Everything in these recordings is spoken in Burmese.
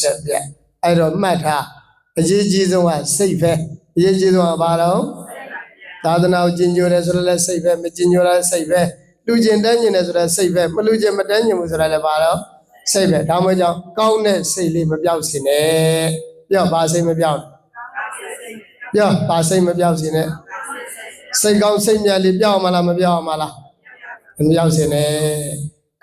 ချက်ပြအဲ့တော့မှတ်ထားအရေးကြီးဆုံးကစိတ်ပဲအရေးကြီးဆုံးကဘာလို့သာသနာကိုကျင်ညိုတယ်ဆိုတော့လည်းစိတ်ပဲမကျင်ညိုတာလည်းစိတ်ပဲလူကျင်တန်းကျင်တယ်ဆိုတော့စိတ်ပဲမလူကျင်မတန်းကျင်ဘူးဆိုတော့လည်းဘာလို့စိတ်ပဲဒါမှမဟုတ်ကြောင့်ကောင်းတဲ့စိတ်လေးမပြောက်စင်နဲ့ပြောဘာစိတ်မပြောက်ပြောဘာစိတ်မပြောက်စင်နဲ့စိတ်ကောင်းစိတ်မြတ်လေးပြောက်မလားမပြောက်မလားမပြောက်စင်နဲ့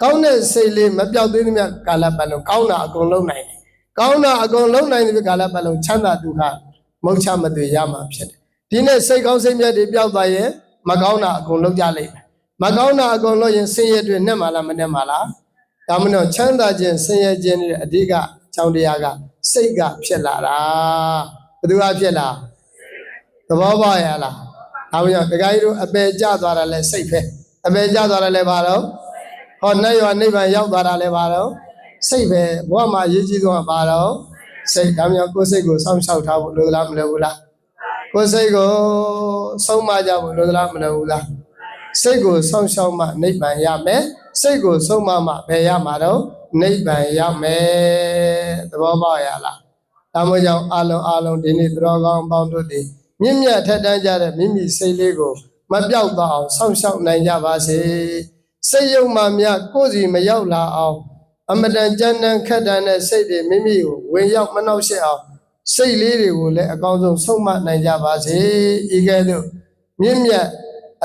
ကောင်းတဲ့စိတ်လေးမပြောက်သေးသမျှကာလပတ်လုံးကောင်းတာအကုန်လုံးနိုင်တယ် ကောင်းတာအကုန်လုံးနိုင်တဲ့ကာလပတ်လုံးချမ်းသာဒုက္ခမုတ်ချမသွေရမှာဖြစ်တယ်ဒီနေ့စိတ်ကောင်းစိတ်မြတ်တွေပြောက်သွားရင်မကောင်းတာအကုန်လုံးကြလိမ့်မယ်မကောင်းတာအကုန်လုံးရင်ဆင်းရဲတွေနဲ့မှာလားမနဲ့မှာလားဒါမှမဟုတ်ချမ်းသာခြင်းဆင်းရဲခြင်းတွေအဓိကအကြောင်းတရားကစိတ်ကဖြစ်လာတာဘယ်သူကဖြစ်လာသဘောပေါက်ရလားဒါမှမဟုတ်ဒကာကြီးတို့အပယ်ကျသွားတာလဲစိတ်ပဲအပယ်ကျသွားတာလဲဘာလို့ဟောနဲ့ရောနိဗ္ဗာန်ရောက်သွားတာလဲဘာလို့ စိတ်ပဲဘဝမှာအရေးကြီးဆုံးကဘာလို့စိတ်ဒါမှမဟုတ်ကိုယ်စိတ်ကိုစောင့်ရှောက်ထားဖို့လိုသလားမလိုဘူးလားကိုယ်စိတ်ကိုဆုံးမကြဖို့လိုသလားမလိုဘူးလားစိတ်ကိုစောင့်ရှောက်မှနိဗ္ဗာန်ရမယ်စိတ်ကိုဆုံးမမှဘယ်ရမှာတော့နိဗ္ဗာန်ရမယ်သဘောပေါက်ရလားဒါမှမဟုတ်ကြောင့်အလုံးအလုံးဒီနေ့သတော်ကောင်းအပေါင်းတို့ဒီမြင့်မြတ်ထက်တန်းကြတဲ့မိမိစိတ်လေးကိုမပြောက်သွားအောင်စောင့်ရှောက်နိုင်ကြပါစေစိတ်ယုံမှများကိုယ်စီမရောက်လာအောင် အမတန်ကြမ်းတမ်းခက်တန်တဲ့စိတ်တွေမိမိကိုဝင်ရောက်မနှောက်ယှက်အောင်စိတ်လေးတွေကိုလည်းအကောင်းဆုံးဆုံးမနိုင်ကြပါစေဤကဲ့သို့မြင့်မြတ်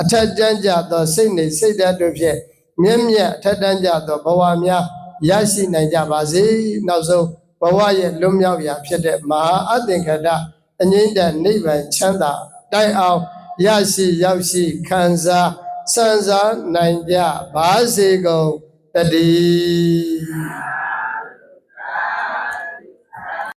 အထက်တန်းကြသောစိတ်နေစိတ်ဓာတ်တို့ဖြင့်မြင့်မြတ်အထက်တန်းကြသောဘဝများရရှိနိုင်ကြပါစေနောက်ဆုံးဘဝရဲ့လွတ်မြောက်ရာဖြစ်တဲ့မဟာအသင်္ခတအငိမ့်တနိဗ္ဗာန်ချမ်းသာတိုင်အောင်ရရှိရောက်ရှိခံစားစံစားနိုင်ကြပါစေကုန် တည်း